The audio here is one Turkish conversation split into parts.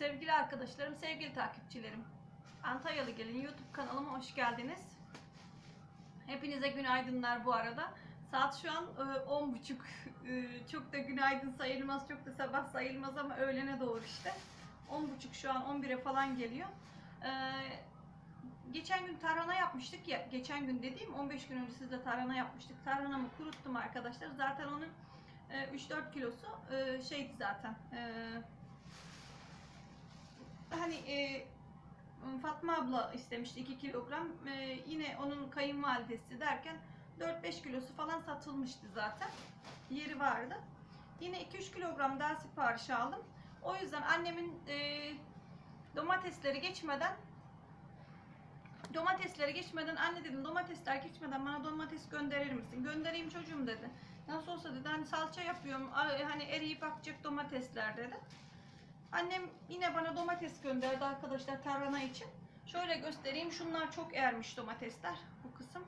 Sevgili arkadaşlarım, sevgili takipçilerim. Antalyalı Gelin YouTube kanalıma hoş geldiniz. Hepinize günaydınlar bu arada. Saat şu an e, 10.30. E, Çok da günaydın sayılmaz, çok da sabah sayılmaz ama öğlene doğru işte. 10.30 şu an 11'e falan geliyor. E, Geçen gün tarhana yapmıştık ya, geçen gün dediğim 15 gün önce sizle tarhana yapmıştık. Tarhanamı kuruttum arkadaşlar. Zaten onun e, 3-4 kilosu şeydi zaten. Hani e, Fatma abla istemişti 2 kilogram. E, yine onun kayınvalidesi derken 4-5 kilosu falan satılmıştı zaten. Yeri vardı. Yine 2-3 kilogram daha sipariş aldım. O yüzden annemin e, domatesleri geçmeden domatesleri geçmeden anne dedim domatesler geçmeden bana domates gönderir misin? Göndereyim çocuğum dedi. Nasıl olsa dedi hani salça yapıyorum hani eriyip akacak domatesler dedi. Annem yine bana domates gönderdi arkadaşlar tarhana için. Şöyle göstereyim. Şunlar çok ermiş domatesler. Bu kısım.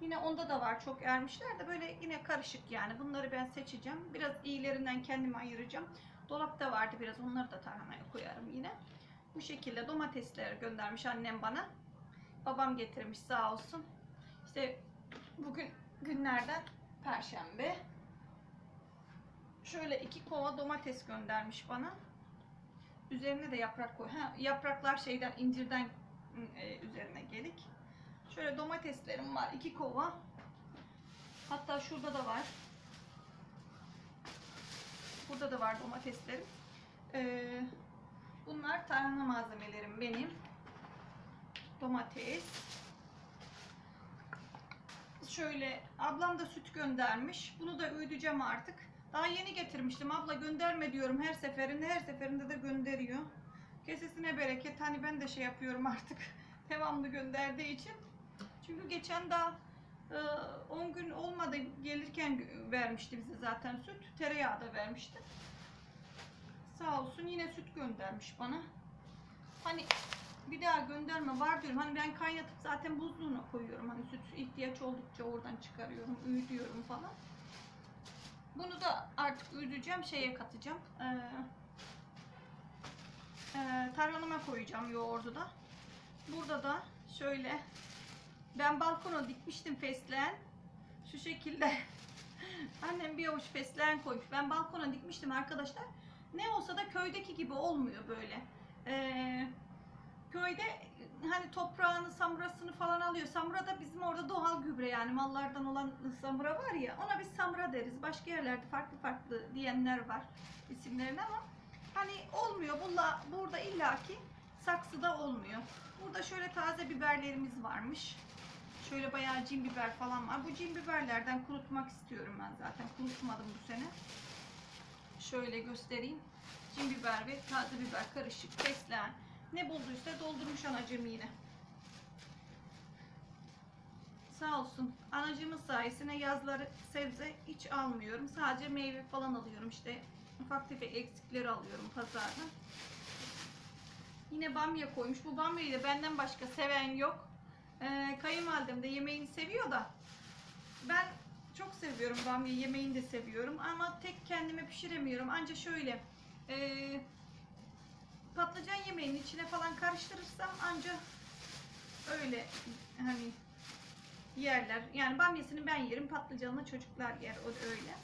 Yine onda da var çok ermişler de böyle yine karışık yani. Bunları ben seçeceğim. Biraz iyilerinden kendime ayıracağım. Dolapta vardı biraz. Onları da tarhanaya koyarım yine. Bu şekilde domatesleri göndermiş annem bana. Babam getirmiş sağ olsun. İşte bugün günlerden perşembe. Şöyle iki kova domates göndermiş bana. Üzerine de yaprak koy. Ha, yapraklar şeyden incirden e, üzerine gelik. Şöyle domateslerim var. iki kova. Hatta şurada da var. Burada da var domateslerim. Ee, bunlar tarhana malzemelerim benim. Domates. Şöyle ablam da süt göndermiş. Bunu da ödeyeceğim artık. Daha yeni getirmiştim. Abla gönderme diyorum her seferinde. Her seferinde de gönderiyor. Kesesine bereket. Hani ben de şey yapıyorum artık. Devamlı gönderdiği için. Çünkü geçen daha e, 10 gün olmadı gelirken vermişti bize zaten süt. Tereyağı da vermişti. Sağ olsun yine süt göndermiş bana. Hani bir daha gönderme var diyorum. Hani ben kaynatıp zaten buzluğuna koyuyorum. Hani süt ihtiyaç oldukça oradan çıkarıyorum, öğütüyorum falan. Bunu da artık öğüteceğim, şeye katacağım. Ee, e, tarhanama koyacağım yoğurdu da. Burada da şöyle ben balkona dikmiştim fesleğen. Şu şekilde annem bir avuç fesleğen koymuş. Ben balkona dikmiştim arkadaşlar. Ne olsa da köydeki gibi olmuyor böyle. Ee, köyde hani toprağını, samurasını falan alıyor. Samura da bizim orada doğal gübre yani mallardan olan samura var ya ona biz samura deriz. Başka yerlerde farklı farklı diyenler var isimlerine ama hani olmuyor. Bunda, burada illaki saksıda olmuyor. Burada şöyle taze biberlerimiz varmış. Şöyle bayağı cin biber falan var. Bu cin biberlerden kurutmak istiyorum ben zaten. Kurutmadım bu sene. Şöyle göstereyim. Cin biber ve taze biber karışık fesleğen. Ne bulduysa doldurmuş anacığım yine. Sağ olsun. Anacığımız sayesinde yazları sebze hiç almıyorum. Sadece meyve falan alıyorum. İşte ufak tefek eksikleri alıyorum pazardan. Yine bamya koymuş. Bu bamyayı da benden başka seven yok. Ee, kayınvalidem de yemeğini seviyor da ben çok seviyorum bamya yemeğini de seviyorum ama tek kendime pişiremiyorum. Anca şöyle ee, patlıcan yemeğinin içine falan karıştırırsam anca öyle hani yerler. Yani bamyasını ben yerim, patlıcanını çocuklar yer. O da öyle.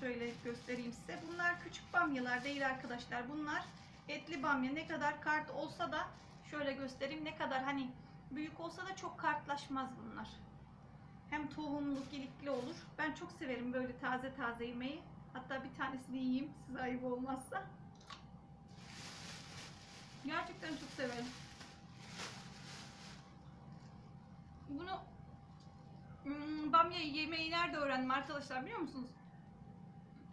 Şöyle göstereyim size. Bunlar küçük bamyalar değil arkadaşlar. Bunlar etli bamya. Ne kadar kart olsa da şöyle göstereyim. Ne kadar hani büyük olsa da çok kartlaşmaz bunlar. Hem tohumlu, ilikli olur. Ben çok severim böyle taze taze yemeği. Hatta bir tanesini yiyeyim size ayıp olmazsa. Gerçekten çok severim. Bunu hmm, bamya yemeği nerede öğrendim arkadaşlar biliyor musunuz?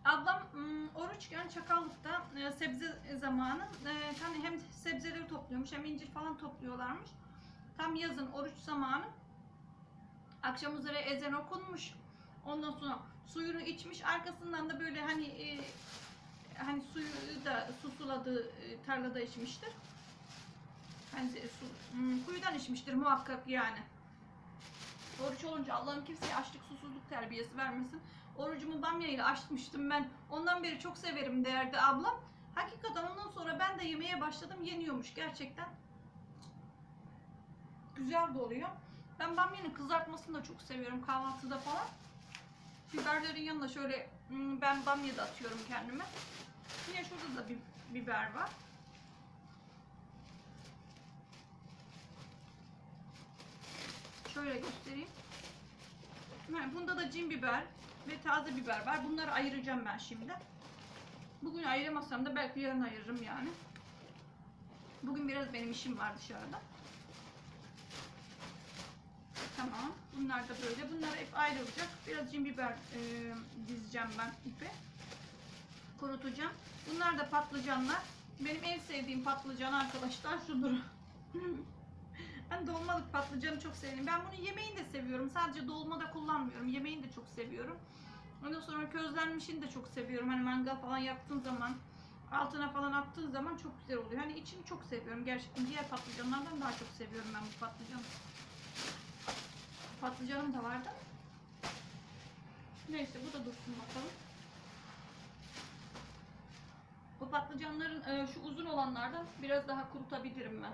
Ablam hmm, oruçken Çakallık'ta e, sebze zamanı e, hani hem sebzeleri topluyormuş hem incir falan topluyorlarmış. Tam yazın oruç zamanı. Akşam üzere ezan okunmuş. Ondan sonra suyunu içmiş. Arkasından da böyle hani e, hani suyu da susuladığı e, tarlada içmiştir. Hani su, hmm, kuyudan içmiştir muhakkak yani. Oruç olunca Allah'ım kimseye açlık susuzluk terbiyesi vermesin. Orucumu bamya ile açmıştım ben. Ondan beri çok severim derdi ablam. Hakikaten ondan sonra ben de yemeye başladım. Yeniyormuş gerçekten. Güzel de oluyor. Ben bamyanın kızartmasını da çok seviyorum kahvaltıda falan. Biberlerin yanına şöyle ben bamya da atıyorum kendime. Yine şurada da bir biber var. Şöyle göstereyim. Bunda da cin biber ve taze biber var. Bunları ayıracağım ben şimdi. Bugün ayıramasam da belki yarın ayırırım yani. Bugün biraz benim işim var dışarıda. Tamam. Bunlar da böyle. Bunlar hep ayrılacak. Biraz cin biber e, dizeceğim ben ipe. Kurutacağım. Bunlar da patlıcanlar. Benim en sevdiğim patlıcan arkadaşlar şudur. ben dolmalık patlıcanı çok seviyorum. Ben bunu yemeğini de seviyorum. Sadece dolmada kullanmıyorum. Yemeğini de çok seviyorum. Ondan sonra közlenmişini de çok seviyorum. Hani mangal falan yaptığın zaman altına falan attığın zaman çok güzel oluyor. Hani içini çok seviyorum. Gerçekten diğer patlıcanlardan daha çok seviyorum ben bu patlıcanı. Patlıcanım da vardı. Neyse bu da dursun bakalım. Bu patlıcanların e, şu uzun olanlardan biraz daha kurutabilirim ben.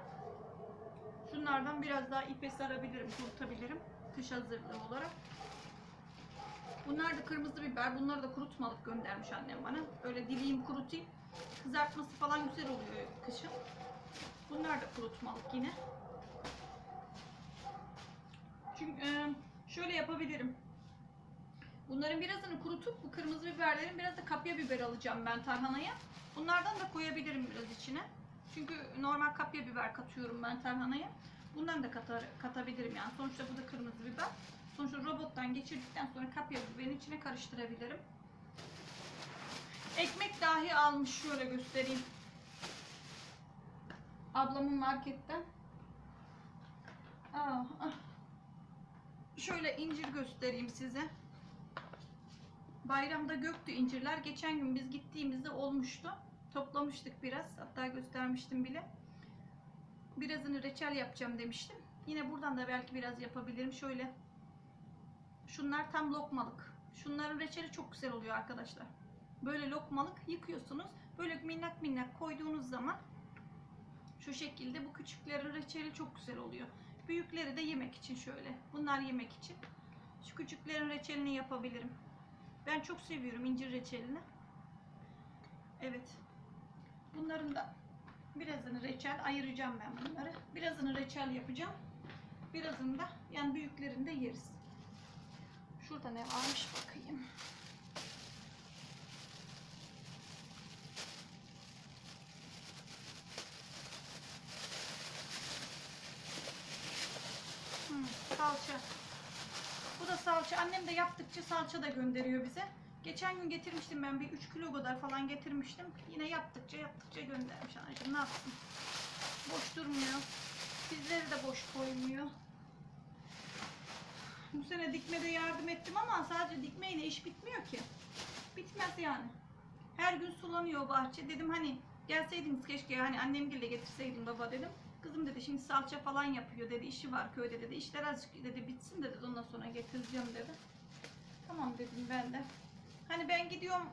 Şunlardan biraz daha ipe sarabilirim, kurutabilirim. Kış hazırlığı olarak. Bunlar da kırmızı biber. Bunları da kurutmalık göndermiş annem bana. Öyle dileyim kurutayım. Kızartması falan güzel oluyor kışın. Bunlar da kurutmalık yine. Çünkü e, şöyle yapabilirim. Bunların birazını kurutup bu kırmızı biberlerin biraz da kapya biber alacağım ben tarhanaya. Bunlardan da koyabilirim biraz içine. Çünkü normal kapya biber katıyorum ben tarhanaya. Bundan da katar, katabilirim yani. Sonuçta bu da kırmızı biber. Sonuçta robottan geçirdikten sonra kapya biberin içine karıştırabilirim. Ekmek dahi almış şöyle göstereyim. Ablamın marketten. Aa, ah. Şöyle incir göstereyim size. Bayramda göktü incirler. Geçen gün biz gittiğimizde olmuştu. Toplamıştık biraz. Hatta göstermiştim bile. Birazını reçel yapacağım demiştim. Yine buradan da belki biraz yapabilirim. Şöyle. Şunlar tam lokmalık. Şunların reçeli çok güzel oluyor arkadaşlar. Böyle lokmalık yıkıyorsunuz. Böyle minnak minnak koyduğunuz zaman şu şekilde bu küçüklerin reçeli çok güzel oluyor. Büyükleri de yemek için şöyle. Bunlar yemek için. Şu küçüklerin reçelini yapabilirim. Ben çok seviyorum incir reçelini. Evet. Bunların da birazını reçel ayıracağım ben bunları. Birazını reçel yapacağım. Birazını da yani büyüklerini de yeriz. Şurada ne varmış bakayım. Hmm, salça. Bu da salça. Annem de yaptıkça salça da gönderiyor bize. Geçen gün getirmiştim ben bir 3 kilo kadar falan getirmiştim. Yine yaptıkça yaptıkça göndermiş anacığım. Ne yapsın? Boş durmuyor. Bizleri de boş koymuyor. Bu sene dikmede yardım ettim ama sadece dikmeyle iş bitmiyor ki. Bitmez yani. Her gün sulanıyor bahçe. Dedim hani gelseydiniz keşke hani annemgille getirseydim baba dedim. Kızım dedi şimdi salça falan yapıyor dedi. işi var köyde dedi. İşler azıcık dedi bitsin dedi. Ondan sonra getireceğim dedi. Tamam dedim ben de. Hani ben gidiyorum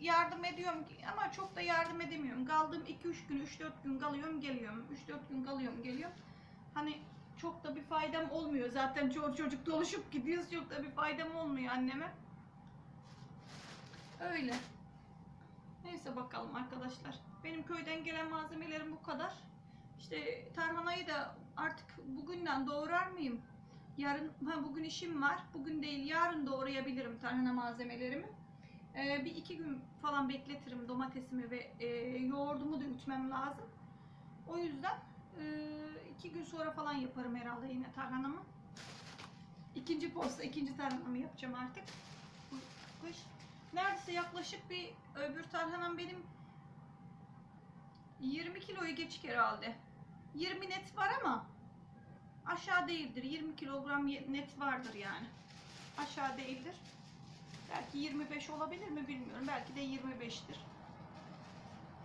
yardım ediyorum ama çok da yardım edemiyorum. Kaldığım 2-3 gün, 3-4 gün kalıyorum geliyorum. 3-4 gün kalıyorum geliyorum. Hani çok da bir faydam olmuyor. Zaten çocuk çocuk doluşup gidiyoruz. Çok da bir faydam olmuyor anneme. Öyle. Neyse bakalım arkadaşlar. Benim köyden gelen malzemelerim bu kadar. İşte tarhanayı da artık bugünden doğrar mıyım? Yarın, ha bugün işim var. Bugün değil yarın doğrayabilirim tarhana malzemelerimi. Ee, bir iki gün falan bekletirim domatesimi ve e, yoğurdumu da ütmem lazım. O yüzden e, iki gün sonra falan yaparım herhalde yine tarhanamı. İkinci posta, ikinci tarhanamı yapacağım artık. Kış. Neredeyse yaklaşık bir öbür tarhanam benim 20 kiloyu geçik herhalde. 20 net var ama aşağı değildir. 20 kilogram net vardır yani. Aşağı değildir. Belki 25 olabilir mi bilmiyorum. Belki de 25'tir.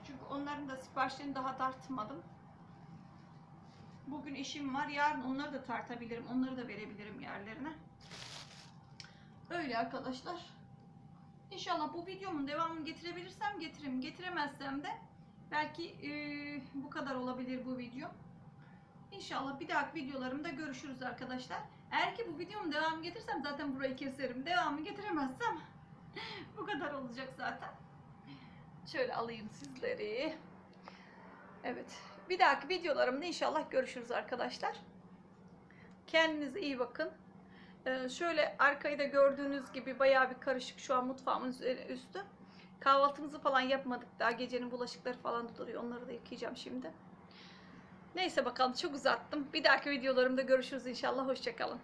Çünkü onların da siparişlerini daha tartmadım. Bugün işim var. Yarın onları da tartabilirim. Onları da verebilirim yerlerine. Öyle arkadaşlar. İnşallah bu videomun devamını getirebilirsem getiririm. Getiremezsem de Belki e, bu kadar olabilir bu video. İnşallah bir dahaki videolarımda görüşürüz arkadaşlar. Eğer ki bu videomun devamı getirsem zaten burayı keserim. Devamı getiremezsem bu kadar olacak zaten. Şöyle alayım sizleri. Evet. Bir dahaki videolarımda inşallah görüşürüz arkadaşlar. Kendinize iyi bakın. Ee, şöyle arkayı da gördüğünüz gibi bayağı bir karışık şu an mutfağımın üstü. Kahvaltımızı falan yapmadık daha gecenin bulaşıkları falan da duruyor. Onları da yıkayacağım şimdi. Neyse bakalım çok uzattım. Bir dahaki videolarımda görüşürüz inşallah. Hoşçakalın.